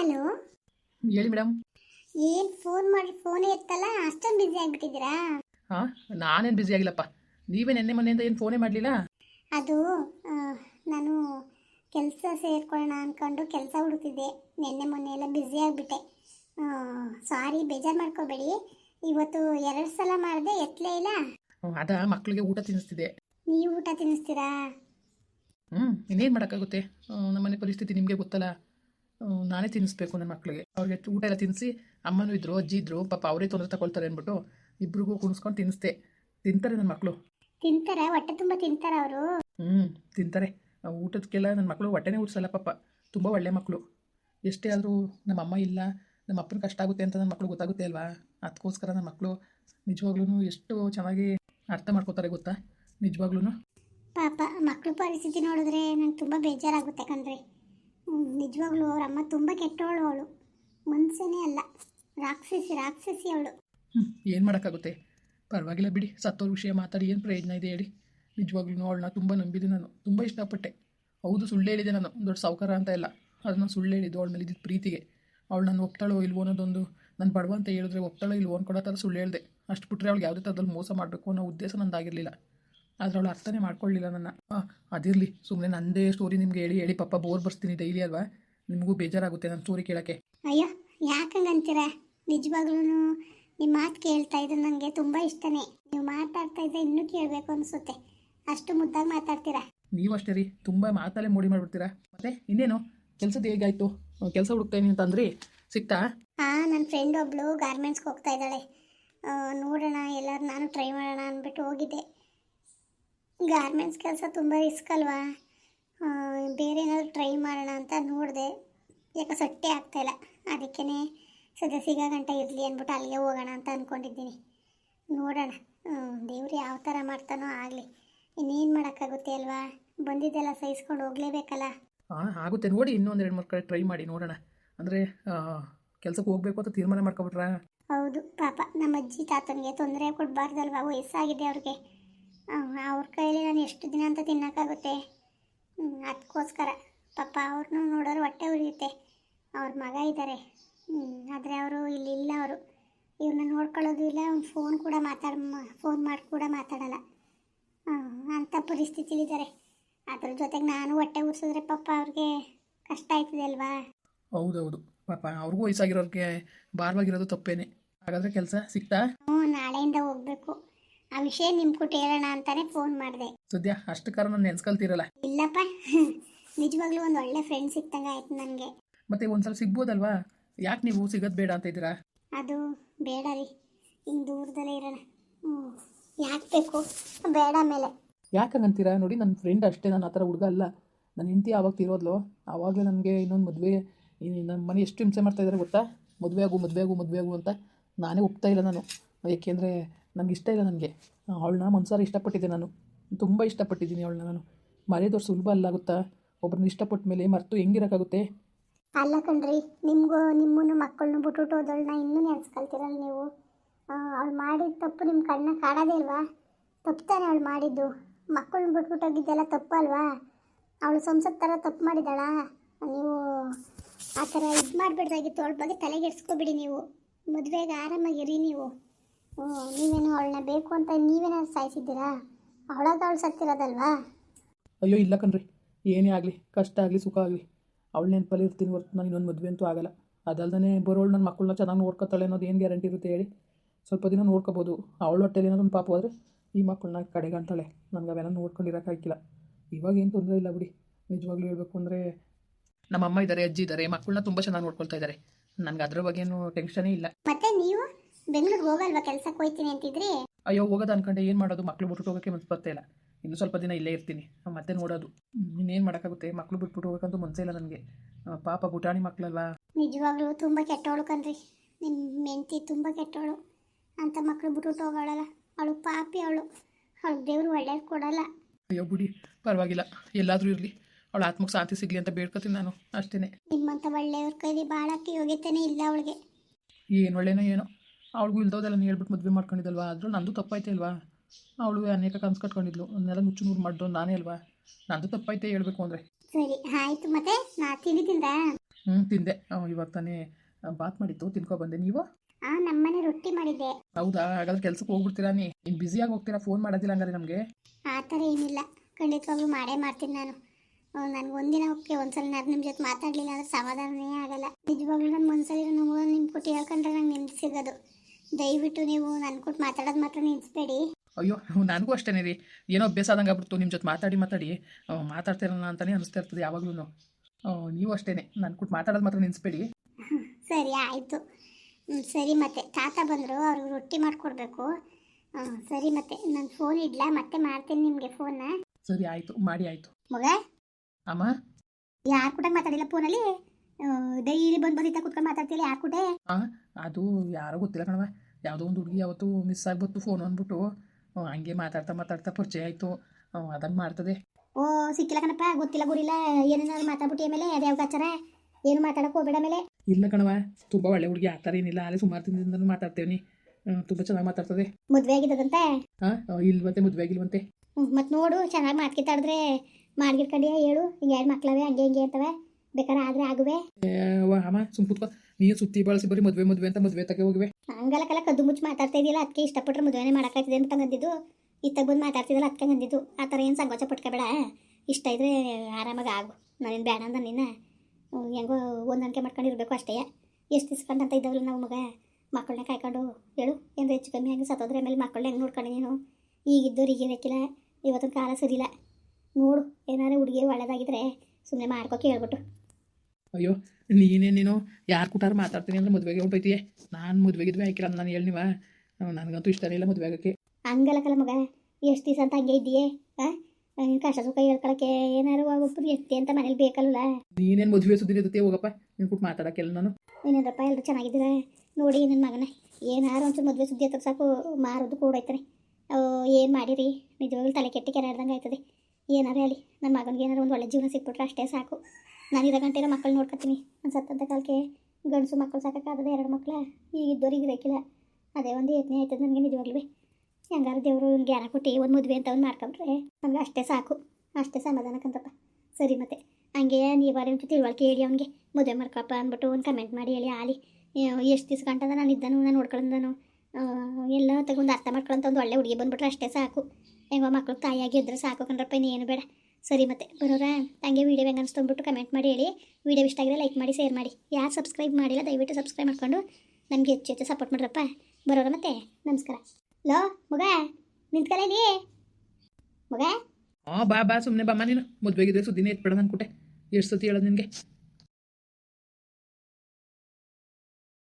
Hello ಹೇಳಿ madam. ಏನ್ phone ಮಾಡಿ ಫೋನೇ ಎತ್ತಲ್ಲ? ಅಷ್ಟೊಂದು ಬ್ಯುಸಿ ಆಗ್ಬಿಟ್ಟಿದ್ದೀರಾ? ಹಾಂ ನಾನೇನು ಬ್ಯುಸಿ ಆಗಿಲ್ಲಪ್ಪ. ನೀವೇ ನೆನ್ನೆ ಮೊನ್ನೆಯಿಂದ ಏನು ಫೋನೇ ಮಾಡಲಿಲ್ಲ? ಅದು ಆ, ನಾನು ಕೆಲಸ ಸೇರ್ಕೊಳ್ಳೋಣ ಅಂದ್ಕೊಂಡು ಕೆಲಸ ಹುಡುಕ್ತಿದ್ದೆ. ನಿನ್ನೆ ಮೊನ್ನೆ ಎಲ್ಲ ಬ್ಯುಸಿ ಆಗಿಬಿಟ್ಟೆ. ಸಾರಿ ಬೇಜಾರು ಮಾಡ್ಕೋಬೇಡಿ. ಇವತ್ತು ಎರಡು ಸಲ ಮಾಡಿದೆ ಎತ್ತಲೇ ಇಲ್ಲ. ಅದ ಮಕ್ಕಳಿಗೆ ಊಟ ತಿನ್ನಿಸ್ತಿದೆ. ನೀವು ಊಟ ತಿನ್ನಿಸ್ತೀರಾ? ಹ್ಞೂ ಇನ್ನೇನು ಮಾಡೋಕ್ಕಾಗುತ್ತೆ? ನಮ್ಮನೆ ಪರಿಸ್ಥಿತಿ ನಿಮಗೆ ಗೊತ್ತಲ್ಲ. ಆ, ನಾನೇ ತಿನ್ನಿಸ್ಬೇಕು ನನ್ನ ಮಕ್ಕಳಿಗೆ ಅವ್ರಿಗೆ ಊಟ ಎಲ್ಲ ತಿನ್ನಿಸಿ ಅಮ್ಮನೂ ಇದ್ರು ಅಜ್ಜಿ ಇದ್ರು ಪಾಪ ಅವರೇ ತೊಂದರೆ ತಗೊಳ್ತಾರೆ ಅಂದ್ಬಿಟ್ಟು ಇಬ್ರಿಗೂ ಕುಣಿಸ್ಕೊಂಡು ತಿನ್ನಿಸ್ತೆ ತಿಂತಾರೆ ನನ್ನ ಮಕ್ಕಳು ತಿಂತಾರೆ ಹೊಟ್ಟೆ ತುಂಬ ತಿಂತಾರೆ ಅವರು. ಹ್ಞೂ ತಿಂತಾರೆ. ಊಟದಕ್ಕೆಲ್ಲ ನನ್ನ ಮಕ್ಕಳು ಹೊಟ್ಟೆನೇ ಊಡ್ಸಲ್ಲ ಪಾಪ. ತುಂಬ ಒಳ್ಳೆ ಮಕ್ಕಳು ಎಷ್ಟೇ ಆದರೂ ನಮ್ಮ ಅಮ್ಮ ಇಲ್ಲ ನಮ್ಮ ಅಪ್ಪನ ಕಷ್ಟ ಆಗುತ್ತೆ ಅಂತ ನನ್ನ ಮಕ್ಕಳು ಗೊತ್ತಾಗುತ್ತೆ ಅಲ್ವಾ? ಅದಕ್ಕೋಸ್ಕರ ನನ್ನ ಮಕ್ಕಳು ನಿಜವಾಗ್ಲೂ ಎಷ್ಟು ಚೆನ್ನಾಗಿ ಅರ್ಥ ಮಾಡ್ಕೋತಾರೆ ಗೊತ್ತಾ? ನಿಜವಾಗ್ಲೂ ಪಾಪ ಮಕ್ಕಳ ಪರಿಸ್ಥಿತಿ ನೋಡಿದ್ರೆ ನಂಗೆ ತುಂಬ ಬೇಜಾರಾಗುತ್ತೆ ಕಣ್ರಿ. ನಿಜವಾಗ್ಲೂ ಅವ್ರ ಅಮ್ಮ ತುಂಬ ಕೆಟ್ಟವಳು ಅವಳು. ಮನುಷ್ಯನೇ ಅಲ್ಲ. ರಾಕ್ಷಸಿ ರಾಕ್ಷಸಿ ಅವಳು. ಏನು ಮಾಡೋಕ್ಕಾಗುತ್ತೆ? ಪರವಾಗಿಲ್ಲ ಬಿಡಿ. ಸತ್ತೋರ್ ವಿಷಯ ಮಾತಾಡಿ ಏನು ಪ್ರಯೋಜನ ಇದೆ ಹೇಳಿ. ನಿಜವಾಗ್ಲೂ ಅವಳನ್ನ ತುಂಬ ನಂಬಿದೆ ನಾನು. ತುಂಬ ಇಷ್ಟಪಟ್ಟೆ. ಹೌದು, ಸುಳ್ಳು ಹೇಳಿದೆ ನಾನು. ದೊಡ್ಡ ಸಾವುಕಾರ ಅಂತ ಇಲ್ಲ. ಅದನ್ನು ಸುಳ್ಳು ಹೇಳಿದ್ದು ಅವಳ ಮೇಲೆ ಇದ್ದಿದ್ದು ಪ್ರೀತಿಗೆ. ಅವಳು ನಾನು ಒಪ್ತಾಳೋ ಇಲ್ವೋ ಅನ್ನೋದೊಂದು ನಾನು ಬಡವ ಅಂತ ಹೇಳಿದ್ರೆ ಒಪ್ತಾಳೋ ಇಲ್ವೋ ಅನ್ಕೊಡೋ ಥರ ಸುಳ್ಳು ಹೇಳಿದೆ. ಅಷ್ಟು ಬಿಟ್ಟರೆ ಅವಳಿಗೆ ಯಾವುದೇ ಥರದಲ್ಲಿ ಮೋಸ ಮಾಡಬೇಕು ಅನ್ನೋ ಉದ್ದೇಶ ನಂದಾಗಿರಲಿಲ್ಲ. ಆದರೆ ಅವಳು ಅರ್ಥನೇ ಮಾಡ್ಕೊಳ್ಳಿಲ್ಲ ನನ್ನ. ಅದಿರಲಿ ಸುಮ್ಮನೆ ನಂದೇ ಸ್ಟೋರಿ ನಿಮ್ಗೆ ಹೇಳಿ ಹೇಳಿ ಪಪ್ಪ ಬೋರ್ ಬರ್ಸ್ತೀನಿ ಡೈಲಿ ಅಲ್ವಾ? ನಿಮಗೂ ಬೇಜಾರಾಗುತ್ತೆ ನನ್ನ ಸ್ಟೋರಿ ಕೇಳೋಕ್ಕೆ. ಅಯ್ಯೋ ಯಾಕಂಗಂತೀರ ನಿಜವಾಗ್ಲೂ ನಿಮ್ಮ ಮಾತು ಕೇಳ್ತಾ ಇದ್ರೆ ನನಗೆ ತುಂಬ ಇಷ್ಟನೇ. ನೀವು ಮಾತಾಡ್ತಾ ಇದ್ರೆ ಇನ್ನೂ ಕೇಳಬೇಕು ಅನಿಸುತ್ತೆ. ಅಷ್ಟು ಮುದ್ದಾಗಿ ಮಾತಾಡ್ತೀರಾ? ನೀವು ಅಷ್ಟೇ ರೀ ತುಂಬ ಮಾತಲ್ಲೇ ಮೂಡಿ ಮಾಡಿಬಿಡ್ತೀರಾ? ಮತ್ತೆ ಇನ್ನೇನು? ಕೆಲಸದ ಹೇಗಾಯಿತು? ಕೆಲಸ ಹುಡುಕ್ತೀನಿ ಅಂತಂದ್ರಿ ಸಿಕ್ತಾ? ಹಾಂ ನನ್ನ ಫ್ರೆಂಡ್ ಒಬ್ಳು ಗಾರ್ಮೆಂಟ್ಸ್ಗೆ ಹೋಗ್ತಾ ಇದ್ದಾಳೆ. ನೋಡೋಣ ಎಲ್ಲರೂ ನಾನು ಟ್ರೈ ಮಾಡೋಣ ಅಂದ್ಬಿಟ್ಟು ಹೋಗಿದ್ದೆ. ಗಾರ್ಮೆಂಟ್ಸ್ ಕೆಲಸ ತುಂಬ ರಿಸ್ಕ್ ಅಲ್ವಾ? ಬೇರೆ ಏನಾದರೂ ಟ್ರೈ ಮಾಡೋಣ ಅಂತ ನೋಡಿದೆ. ಯಾಕೆ ಸೊಟ್ಟೆ ಆಗ್ತಾಯಿಲ್ಲ ಅದಕ್ಕೇ ಸದ್ಯ ಸಿಗೋ ಗಂಟೆ ಇರಲಿ ಅಂದ್ಬಿಟ್ಟು ಅಲ್ಲಿಗೆ ಹೋಗೋಣ ಅಂತ ಅಂದ್ಕೊಂಡಿದ್ದೀನಿ ನೋಡೋಣ. ದೇವ್ರು ಯಾವ ಥರ ಮಾಡ್ತಾನೋ ಆಗಲಿ. ಇನ್ನೇನು ಮಾಡೋಕ್ಕಾಗುತ್ತೆ ಅಲ್ವಾ? ಬಂದಿದ್ದೆಲ್ಲ ಸಹಿಸ್ಕೊಂಡು ಹೋಗಲೇಬೇಕಲ್ಲ. ಹಾಂ ಆಗುತ್ತೆ. ನೋಡಿ ಇನ್ನೊಂದು ಎರಡು ಮೂರು ಕಡೆ ಟ್ರೈ ಮಾಡಿ ನೋಡೋಣ. ಅಂದರೆ ಕೆಲಸಕ್ಕೆ ಹೋಗಬೇಕು ಅಂತ ತೀರ್ಮಾನ ಮಾಡ್ಕೊಬಿಟ್ರಾ? ಹೌದು. ಪಾಪ ನಮ್ಮ ಅಜ್ಜಿ ತಾತನಿಗೆ ತೊಂದರೆ ಕೊಡಬಾರ್ದಲ್ವಾ? ವಯಸ್ಸಾಗಿದೆ ಅವ್ರಿಗೆ. ಅವ್ರ ಕೈಲಿ ನಾನು ಎಷ್ಟು ದಿನ ಅಂತ ತಿನ್ನೋಕ್ಕಾಗುತ್ತೆ. ಅದಕ್ಕೋಸ್ಕರ ಪಾಪ ಅವ್ರನ್ನೂ ನೋಡೋರು ಹೊಟ್ಟೆ ಉರಿಯುತ್ತೆ. ಅವ್ರ ಮಗ ಇದ್ದಾರೆ ಆದರೆ ಅವರು ಇಲ್ಲಿ ಇಲ್ಲ ಅವರು. ಇವ್ರನ್ನ ನೋಡ್ಕೊಳ್ಳೋದು ಇಲ್ಲ ಅವ್ನು ಫೋನ್ ಕೂಡ ಮಾತಾಡ ಫೋನ್ ಮಾಡಿ ಕೂಡ ಮಾತಾಡಲ್ಲ. ಅಂಥ ಪರಿಸ್ಥಿತಿಲಿದ್ದಾರೆ ಅದ್ರ ಜೊತೆಗೆ ನಾನು ಹೊಟ್ಟೆ ಉರ್ಸಿದ್ರೆ ಪಾಪ ಅವ್ರಿಗೆ ಕಷ್ಟ ಆಯ್ತದೆ ಅಲ್ವಾ? ಹೌದೌದು. ಪಾಪ ಅವ್ರಿಗೂ ವಯಸ್ಸಾಗಿರೋರಿಗೆ ಭಾರವಾಗಿರೋದು ತಪ್ಪೇನೆ. ಹಾಗಾದ್ರೆ ಕೆಲಸ ಸಿಗ್ತಾ? ಹ್ಞೂ ನಾಳೆಯಿಂದ ಹೋಗಬೇಕು. ಆ ವಿಷಯ ನಿಮ್ ಕೂಟ ಹೇಳೋಣ ಅಂತಾನೆ ಫೋನ್ ಮಾಡಿದೆ. ಸದ್ಯ ಅಷ್ಟು ಕಾರಣ ನೆನ್ಸ್ಕೊಳ್ತೀರಲ್ಲ? ಇಲ್ಲಪ್ಪ. ನಿಜವಾಗ್ಲೂ ಒಂದು ಒಳ್ಳೆ ಫ್ರೆಂಡ್ ಸಿಕ್ತಂಗ ಆಯ್ತು ನನಗೆ. ಮತ್ತೆ ಒಂದ್ಸಲ ಸಿಗ್ಬೋದಲ್ವಾ? ಯಾಕೆ ನೀವು ಸಿಗೋದು ಬೇಡ ಅಂತ ಇದ್ದೀರಾ? ಅದು ಬೇಡ ರೀ. ಹಿಂಗೆ ದೂರದಲ್ಲೇ ಇರೋಣ. ಹ್ಞೂ ಯಾಕೆ ಬೇಕು? ಬೇಡ ಮೇಲೆ. ಯಾಕಂಗಂತೀರಾ ನೋಡಿ ನನ್ನ ಫ್ರೆಂಡ್ ಅಷ್ಟೇ ನಾನು ಆ ಥರ ಹುಡುಗ ಅಲ್ಲ. ನನ್ನ ಹೆಂಡತಿ ಆವಾಗ ತಿರೋದ್ಲು. ಆವಾಗಲೇ ನನಗೆ ಇನ್ನೊಂದು ಮದುವೆ ನಮ್ಮ ಮನೆ ಎಷ್ಟು ಹಿಂಸೆ ಮಾಡ್ತಾ ಇದ್ದಾರೆ ಗೊತ್ತಾ? ಮದುವೆ ಆಗು ಮದುವೆ ಆಗು ಮದುವೆ ಆಗು ಅಂತ ನಾನೇ ಒಪ್ತಾ ಇಲ್ಲ ನಾನು. ಏಕೆಂದರೆ ನನಗೆ ಇಷ್ಟ ಇಲ್ಲ ನನಗೆ. ಅವಳನ್ನ ಮನ್ಸಾರ ಇಷ್ಟಪಟ್ಟಿದ್ದೆ ನಾನು. ತುಂಬ ಇಷ್ಟಪಟ್ಟಿದ್ದೀನಿ ಅವಳನ್ನ ನಾನು. ಮರೆಯೋದವ್ರು ಸುಲಭ ಅಲ್ಲ ಗೊತ್ತಾ? ಒಬ್ಬರನ್ನ ಇಷ್ಟಪಟ್ಟ ಮೇಲೆ ಮರೆತು ಹೆಂಗಿರೋಕ್ಕಾಗುತ್ತೆ ಅಲ್ಲ ಕಣ್ರಿ, ನಿಮಗೂ ನಿಮ್ಮನ್ನು ಮಕ್ಕಳನ್ನ ಬಿಟ್ಬಿಟ್ಟು ಹೋದವಳನ್ನ ಇನ್ನೂ ನೆನೆಸ್ಕೊಳ್ತೀರಲ್ಲ ನೀವು? ಅವಳು ಮಾಡಿದ ತಪ್ಪು ನಿಮ್ಮ ಕಣ್ಣ ಕಾಡೋದೇ ಅಲ್ವಾ ತಪ್ಪು ತಾನೇ ಅವಳು ಮಾಡಿದ್ದು. ಮಕ್ಕಳನ್ನ ಬಿಟ್ಬಿಟ್ಟು ತಪ್ಪು ಅಲ್ವಾ? ಅವಳು ಸಂಸತ್ ಥರ ತಪ್ಪು ಮಾಡಿದ್ದಾಳ? ನೀವು ಆ ಥರ ಇದು ಮಾಡಬೇಡ್ದಾಗಿತ್ತು, ಅವಳ ಬಗ್ಗೆ ತಲೆಗೆಡ್ಸ್ಕೊಬಿಡಿ ನೀವು. ಮದುವೆಗೆ ಆರಾಮಾಗಿರಿ ನೀವು. ನೀವೇನು ಅವಳನ್ನ ಬೇಕು ಅಂತ ನೀವೇನಾದ್ರು ಸಾಯಿಸಿದ್ದೀರಾ? ಅವಳಾಗ ಅವಳು ಸತ್ತಿರೋದಲ್ವಾ? ಅಯ್ಯೋ ಇಲ್ಲ ಕಣ್ರಿ. ಏನೇ ಆಗಲಿ ಕಷ್ಟ ಆಗಲಿ ಸುಖ ಆಗಲಿ. ಅವಳ ನೆನಪಲ್ಲಿ ಇರ್ತೀನಿ ಹೊರತು ನಾನು ಇನ್ನೊಂದು ಮದುವೆ ಅಂತೂ ಆಗಲ್ಲ. ಅದಲ್ದೇ ಬರೋಳು ನನ್ನ ಮಕ್ಕಳನ್ನ ಚೆನ್ನಾಗಿ ನೋಡ್ಕೊತಾಳೆ ಅನ್ನೋದು ಏನು ಗ್ಯಾರಂಟಿ ಇರುತ್ತೆ ಹೇಳಿ. ಸ್ವಲ್ಪ ದಿನ ನೋಡ್ಕೋಬೋದು. ಅವಳ ಹೊಟ್ಟೆಲಿ ಏನಾದ್ರು ಒಂದು ಪಾಪ ಹೋದರೆ ಈ ಮಕ್ಕಳನ್ನ ಕಡೆಗಂತಾಳೆ ನನಗೆ ಅವೆಲ್ಲ ನೋಡ್ಕೊಂಡಿರೋಕ್ಕಾಗಿಲ್ಲ ಇವಾಗ ಏನು ತೊಂದರೆ ಇಲ್ಲ ಬಿಡಿ. ನಿಜವಾಗ್ಲೂ ಹೇಳಬೇಕು ಅಂದರೆ ನಮ್ಮ ಅಮ್ಮ ಇದ್ದಾರೆ ಅಜ್ಜಿ ಇದ್ದಾರೆ ಮಕ್ಕಳನ್ನ ತುಂಬ ಚೆನ್ನಾಗಿ ನೋಡ್ಕೊಳ್ತಾ ಇದ್ದಾರೆ ನನಗೆ ಅದ್ರ ಬಗ್ಗೆನೂ ಟೆನ್ಷನೇ ಇಲ್ಲ. ಮತ್ತೆ ನೀವು? ಬೆಂಗಳೂರಿಗೆ ಹೋಗಲ್ವಾ ಕೆಲ್ಸಕ್ಕೆ ಹೋಯ್ತೀನಿ ಅಂತಿದ್ರಿ? ಅಯ್ಯೋ ಹೋಗೋದು ಅನ್ಕೊಂಡೆ. ಏನು ಮಾಡೋದು? ಮಕ್ಳು ಬಿಟ್ಬಿಟ್ಟು ಹೋಗಕ್ಕೆ ಮನ್ಸು ಬರ್ತಾ ಇಲ್ಲ. ಇನ್ನು ಸ್ವಲ್ಪ ದಿನ ಇಲ್ಲೇ ಇರ್ತೀನಿ. ಮತ್ತೆ ನೋಡೋದು. ಇನ್ನೇನು ಮಾಡೋಕ್ಕಾಗುತ್ತೆ? ಮಕ್ಳು ಬಿಟ್ಬಿಟ್ಟು ಹೋಗೋಕ್ಕಂತೂ ಮನ್ಸೇ ಇಲ್ಲ ನನಗೆ. ಪಾಪ ಬುಟಾಣಿ ಮಕ್ಕಳಲ್ವಾ ನಿಜವಾಗ್ಲೂ ತುಂಬ ಕೆಟ್ಟವಳು ಕಣ್ರಿ. ನಿಮ್ಮ ಮೆಂತಿ ತುಂಬ ಕೆಟ್ಟವಳು ಅಂತ ಮಕ್ಳು ಬಿಟ್ಬಿಟ್ಟು ಹೋಗೋಳಲ್ಲ ಅವಳು ಪಾಪಿ ಅವಳು. ಅವಳು ದೇವ್ರು ಒಳ್ಳೇದು ಕೊಡಲ್ಲ. ಅಯ್ಯೋ ಬಿಡಿ. ಪರವಾಗಿಲ್ಲ. ಎಲ್ಲಾದರೂ ಇರಲಿ. ಅವಳ ಆತ್ಮಕ್ಕೆ ಶಾಂತಿ ಸಿಗಲಿ ಅಂತ ಬೇಡ್ಕೊತೀನಿ ನಾನು. ಅಷ್ಟೇನೆ. ನಿಮ್ಮಂಥ ಒಳ್ಳೆಯವ್ರ ಕೈಲಿ ಬಾಳಕ್ಕೆ ಯೋಗ್ಯತೆನೇ ಇಲ್ಲ ಅವಳಿಗೆ. ಏನು ಒಳ್ಳೆನೋ ಏನೋ. ಅವಳಿಗೂ ಇಲ್ದೋದೆಲ್ಲ ಹೇಳ್ಬಿಟ್ಟು ಮದುವೆ ಮಾಡ್ಕೊಂಡಿದ್ದಲ್ವಾ? ಆದರೂ ನಂದು ತಪ್ಪೈತೆ ಅಲ್ವಾ ಅವಳು ಅನೇಕ ಕನ್ಸ್ ಕಟ್ಕೊಂಡಿದ್ಲು. ಅದನ್ನೆಲ್ಲ ನುಚ್ಚು ನೂರು ಮಾಡಿದ್ದು ನಾನೇ ಅಲ್ವಾ? ನಂದು ತಪ್ಪೈತೆ ಹೇಳ್ಬೇಕು ಅಂದರೆ. ಸರಿ ಆಯಿತು ಮತ್ತೆ ನಾ ತಿಂಡಿ ತಿಂದ. ಹ್ಞೂ ತಿಂದೆ ಇವಾಗ ತಾನೇ ಬಾತ್ ಮಾಡಿತ್ತು. ತಿನ್ಕೊ ಬಂದೆ. ನೀವು? ಆ ನಮ್ಮನೆ ರೊಟ್ಟಿ ಮಾಡಿದ್ದೆ. ಹೌದಾ? ಹಾಗಾದ್ರೆ ಕೆಲ್ಸಕ್ಕೆ ಹೋಗ್ಬಿಡ್ತೀರಾ ನೀ? ಇನ್ನು ಬ್ಯುಸಿಯಾಗಿ ಹೋಗ್ತೀರಾ? ಫೋನ್ ಮಾಡೋದಿಲ್ಲ ಹಂಗಾರೆ ನಮಗೆ? ಆ ಥರ ಏನಿಲ್ಲ. ಖಂಡಿತವಾಗ್ಲೂ ಮಾಡೇ ಮಾಡ್ತೀನಿ ನಾನು. ನನಗೆ ಒಂದಿನ ಓಕೆ ಒಂದ್ಸಲ ನಾನು ನಿಮ್ಮ ಜೊತೆ ಮಾತಾಡಲಿಲ್ಲ ಅಂದ್ರೆ ಸಮಾಧಾನನೇ ಆಗಲ್ಲ. ನಿಜವಾಗ್ಲೂ ನನ್ನ ಒಂದ್ಸಲ ನೋವು ನಿಮ್ಮ ಕೊಟ್ಟು ಹೇಳ್ಕೊಂಡ್ರೆ ನಂಗೆ ನೆಮ್ಮದಿ ಸಿಗೋದು. ದಯವಿಟ್ಟು ನೀವು ನನ್ನ ಕೊಟ್ಟು ಮಾತಾಡೋದು ಮಾತ್ರ ನಿಲ್ಲಿಸ್ಬೇಡಿ ಅಯ್ಯೋ ನನಗೂ ಅಷ್ಟೇ ರೀ. ಏನೋ ಅಭ್ಯಾಸ ಆದಂಗೆ ಆಗ್ಬಿಡ್ತು ನಿಮ್ಮ ಜೊತೆ ಮಾತಾಡಿ ಮಾತಾಡಿ. ಮಾತಾಡ್ತಿರಲ್ಲ ಅಂತಲೇ ಅನಿಸ್ತಾ ಇರ್ತದೆ ಯಾವಾಗ್ಲೂ ನೀವು ಅಷ್ಟೇ ನನ್ನ ಕೊಟ್ಟು ಮಾತಾಡೋದು ಮಾತ್ರ ನಿಲ್ಲಿಸ್ಬೇಡಿ ಸರಿ ಆಯಿತು. ಸರಿ ಮತ್ತೆ. ತಾತ ಬಂದರು ಅವ್ರಿಗೆ ರೊಟ್ಟಿ ಮಾಡಿಕೊಡ್ಬೇಕು. ಸರಿ ಮತ್ತೆ. ನಾನು ಫೋನ್ ಇಡ್ಲಾ ಮತ್ತೆ ಮಾಡ್ತೀನಿ ನಿಮಗೆ ಫೋನ್ನ ಸರಿ ಆಯಿತು. ಮಾಡಿ ಆಯಿತು. ಮಗ? ಅಮ್ಮ? ಯಾರ್ ಕೂಡ ಮಾತಾಡಿಲ್ಲ ಫೋನಲ್ಲಿ ಡೈಲಿ ಬಂದು ಬಂದಿತ್ತ ಕುತ್ಕೊಂಡು ಮಾತಾಡ್ತಿಲ್ಲ ಯಾರು ಕೂಡ? ಅದು ಯಾರೋ ಗೊತ್ತಿಲ್ಲ ಕಣವ ಯಾವುದೋ ಒಂದು ಹುಡುಗಿ ಯಾವತ್ತು ಮಿಸ್ ಆಗ್ಬಿಟ್ಟು ಫೋನ್ ಅಂದ್ಬಿಟ್ಟು. ಹಂಗೆ ಮಾತಾಡ್ತಾ ಮಾತಾಡ್ತಾ ಪರಿಚಯ ಆಯಿತು. ಅದಂಗೆ ಮಾಡ್ತದೆ. ಓ ಸಿಕ್ಕಿಲ್ಲ ಕಣಪ್ಪ ಗೊತ್ತಿಲ್ಲ ಗುರಿಲ್ಲ. ಏನೇನಾದ್ರು ಮಾತಾಡ್ಬಿಟ್ಟು ಆಮೇಲೆ ಅದು ಯಾವ ಆಚಾರ? ಏನು ಮಾತಾಡಕ್ಕೆ ಹೋಗ್ಬೇಡ ಆಮೇಲೆ. ಇಲ್ಲ ಕಣವ ತುಂಬ ಒಳ್ಳೆ ಹುಡುಗಿ ಆ ಥರ ಏನಿಲ್ಲ. ಅಲ್ಲಿ ಸುಮಾರು ದಿನದಿಂದ ಮಾತಾಡ್ತೇವೆ ತುಂಬ ಚೆನ್ನಾಗಿ ಮಾತಾಡ್ತದೆ. ಮದುವೆ ಆಗಿದ್ದದಂತೆ? ಹಾಂ ಇಲ್ವಂತೆ ಮದುವೆ ಆಗಿಲ್ವಂತೆ. ಮತ್ತು ನೋಡು ಚೆನ್ನಾಗಿ ಮಾತ್ಕಿತ್ತಾಡಿದ್ರೆ ಮಾಡ್ಗಿಟ್ಕೊಂಡಿಯ ಹೇಳು ಹಿಂಗೆ ಎರಡು ಮಕ್ಳವೆ ಹಂಗೆ ಹಿಂಗೆ ಅಂತವೆ. ಬೇಕಾದ್ರೆ ಆದರೆ ಆಗುವೆ. ಅಮ್ಮ ಸುಮ್ ಕೂತ್ಕೋ. ನೀನು ಸುತ್ತಿ ಬಳಸಿ ಬರೀ ಮದುವೆ ಮದುವೆ ಅಂತ ಮದುವೆ ತಗೆ ಹೋಗಿವೆ. ಹಂಗಲಕ್ಕೆಲ್ಲ ಕದ್ದು ಮುಚ್ಚಿ ಮಾತಾಡ್ತಾ ಇದೆಯಲ್ಲ ಅದಕ್ಕೆ ಇಷ್ಟಪಟ್ಟರೆ ಮದುವೆನೇ ಮಾಡೋಕ್ಕಾಯ್ತದೆ ಅಂತ ಅಂದಿದ್ದು ಇತ್ತಾಗ ಬಂದು ಮಾತಾಡ್ತಿದ್ದಲ್ಲ ಅದಕ್ಕೆ ಅಂದಿದ್ದು ಆ ಥರ ಏನು ಸಂಕೋಚ ಪಟ್ಕೋಬೇಡ ಇಷ್ಟ ಇದ್ರೆ ಆರಾಮಾಗಿ ಆಗು. ನಾನೇನು ಬೇಡ ಅಂದ ನಿನ್ನ ಹ್ಮ್, ಹೆಂಗೋ ಹೊಂದಾಣಿಕೆ ಮಾಡ್ಕೊಂಡಿರ್ಬೇಕು ಅಷ್ಟೇ. ಎಷ್ಟು ಇಸ್ಕೊಂಡಂತ ಇದ್ದಾವಲ್ಲ ನಾವು ಮಗ. ಮಕ್ಕಳನ್ನ ಕಾಯ್ಕೊಂಡು ಹೇಳು. ಏನು ಹೆಚ್ಚು ಕಮ್ಮಿ ಆಗಿ ಸತ್ತೋದ್ರೆ ಆಮೇಲೆ ಮಕ್ಕಳನ್ನ ಹೆಂಗೆ ನೋಡ್ಕೊಂಡು ನೀನು? ಈಗಿದ್ದವ್ರು ರೀಗೆ ಇರೋಕ್ಕಿಲ್ಲ ಇವತ್ತಿನ ಕಾಲ ಸರಿಲ್ಲ ನೋಡು ಏನಾದ್ರೆ ಹುಡುಗಿ ಒಳ್ಳೇದಾಗಿದ್ರೆ ಸುಮ್ಮನೆ ಮಾಡ್ಕೋ ಕೇಳ್ಬಿಟ್ಟು. ಅಯ್ಯೋ ನೀನೇ ನೀನು? ಯಾರು ಕೂಟಾರು ಮಾತಾಡ್ತೀನಿ ಅಂದ್ರೆ ಮದುವೆಗೆ ಹೊಂಟೈತಿಯೇ ನಾನು ಮದುವೆಗಿದ್ವಿ ಹಾಕಿಲ್ಲ ನಾನು ಹೇಳಿ ನೀವ? ನನಗಂತೂ ಇಷ್ಟನೇ ಇಲ್ಲ ಮದುವೆ ಆಗೋಕ್ಕೆ. ಕಲ ಮಗ. ಎಷ್ಟು ದಿವಸ ಅಂತ ಹಂಗೆ ಇದ್ದೀಯೇ? ಹಾಂ ಕಷ್ಟ ಸುಖ ಹೇಳ್ಕೊಳಕ್ಕೆ ಏನಾರು ಒಬ್ಬರು ಎತ್ತಿ ಅಂತ ಮನೇಲಿ ಬೇಕಲ್ಲ ನೀನೇನು ಮದುವೆ ಸುದ್ದಿ ಇರ್ತೈತೆ ಹೋಗಪ್ಪ. ನೀನು ಕೂಟ್ ಮಾತಾಡೋಕ್ಕೆಲ್ಲ ನಾನು. ಇನ್ನೇನಪ್ಪ ಎಲ್ಲರೂ ಚೆನ್ನಾಗಿದ್ದೀರ? ನೋಡಿ ನನ್ನ ಮಗನ. ಏನಾರು ಒಂಚೂರು ಮದುವೆ ಸುದ್ದಿ ಹತ್ರ ಸಾಕು ಮಾರೋದು ಕೂಡೈತಾನೆ ಏನು ಮಾಡಿರಿ? ನಿಜವಾಗ್ಲೂ ತಲೆ ಕೆಟ್ಟಿ ಕೆರಾಡ್ದಂಗೆ ಆಯ್ತದೆ. ಏನಾರೇ ಅಲ್ಲಿ ನನ್ನ ಮಗನಿಗೆ ಏನಾರು ಒಂದು ಒಳ್ಳೆ ಜೀವನ ಸಿಕ್ಬಿಟ್ರೆ ಅಷ್ಟೇ ಸಾಕು. ನಾನು ಇರೋ ಗಂಟೆ ಮಕ್ಕಳು ನೋಡ್ಕೊತೀನಿ. ಒಂದು ಸತ್ತಂಥ ಕಾಲಕ್ಕೆ ಗಂಡಸು ಮಕ್ಕಳು ಸಾಕಾಗದೆ ಎರಡು ಮಕ್ಕಳ ಈಗ ಇದ್ದವ್ರಿಗೆ ಇರೋಕ್ಕಿಲ್ಲ ಅದೇ ಒಂದು ಯತ್ನೆ ಆಯ್ತದೆ ನನಗೆ ನಿಜವಾಗ್ಲೂ ಹೆಂಗಾರು ದೇವರು ಒಂದು ಗ್ಯಾರ ಕೊಟ್ಟು ಒಂದು ಮದುವೆ ಅಂತ ಅವ್ನು ಮಾಡ್ಕೊಂಡ್ರೆ ನನಗೆ ಅಷ್ಟೇ ಸಾಕು. ಅಷ್ಟೇ ಸಮಾಧಾನಕ್ಕಂತಪ್ಪ. ಸರಿ ಮತ್ತೆ. ಹಂಗೆ ನೀವಾರೆ ಒಂದು ತಿಳುವಳಿಕೆ ಹೇಳಿ ಅವನಿಗೆ. ಮದುವೆ ಮಾಡ್ಕೊಪ್ಪ ಅಂದ್ಬಿಟ್ಟು ಒಂದು ಕಮೆಂಟ್ ಮಾಡಿ ಹೇಳಿ ಆಲಿ ಎಷ್ಟು ದಿವ್ಸ ಗಂಟದ ನಾನು ಇದ್ದಾನು, ನಾನು ನೋಡ್ಕೊಳ್ಳೋದನು ಎಲ್ಲ ತಗೊಂಡು ಅರ್ಥ ಮಾಡ್ಕೊಳ್ಳೋಂಥ ಒಂದು ಒಳ್ಳೆ ಹುಡುಗಿ ಬಂದ್ಬಿಟ್ರೆ ಅಷ್ಟೇ ಸಾಕು. ಹೆಂಗೋ ಮಕ್ಳು ತಾಯಿಯಾಗಿ ಇದ್ರೆ ಸಾಕು ಕಣ್ರಪ್ಪ, ಇನ್ನೇನು ಬೇಡ. ಸರಿ ಮತ್ತೆ, ಬರೋರ? ಹಂಗೆ ವೀಡಿಯೋ ಹೆಂಗೆ ಅನಿಸ್ತಂದ್ಬಿಟ್ಟು ಕಮೆಂಟ್ ಮಾಡಿ ಹೇಳಿ. ವೀಡಿಯೋ ಇಷ್ಟ ಆಗಿದ್ರೆ ಲೈಕ್ ಮಾಡಿ ಶೇರ್ ಮಾಡಿ. ಯಾರು ಸಬ್ಸ್ಕ್ರೈಬ್ ಮಾಡಿಲ್ಲ, ದಯವಿಟ್ಟು ಸಬ್ಸ್ಕ್ರೈಬ್ ಮಾಡ್ಕೊಂಡು ನಮಗೆ ಹೆಚ್ಚು ಹೆಚ್ಚು ಸಪೋರ್ಟ್ ಮಾಡ್ರಪ್ಪ. ಬರೋರ ಮತ್ತೆ? ನಮಸ್ಕಾರ. ಲೋ, ಮಗ ನಿಂತ್ಕಲೇನಿ ಮಗ? ಹಾ, ಬಾ ಬಾ ಸುಮ್ಮನೆ ಬಾಮ್ಮ ನೀನು. ಮದುವೆಗಿದ್ರೆ ಸುದ್ದಿನೇ ಎತ್ಬೇಡ ಅನ್ಕೊಟ್ಟೆ ಎಷ್ಟು ಸತಿ ಹೇಳೋದು ನಿನಗೆ?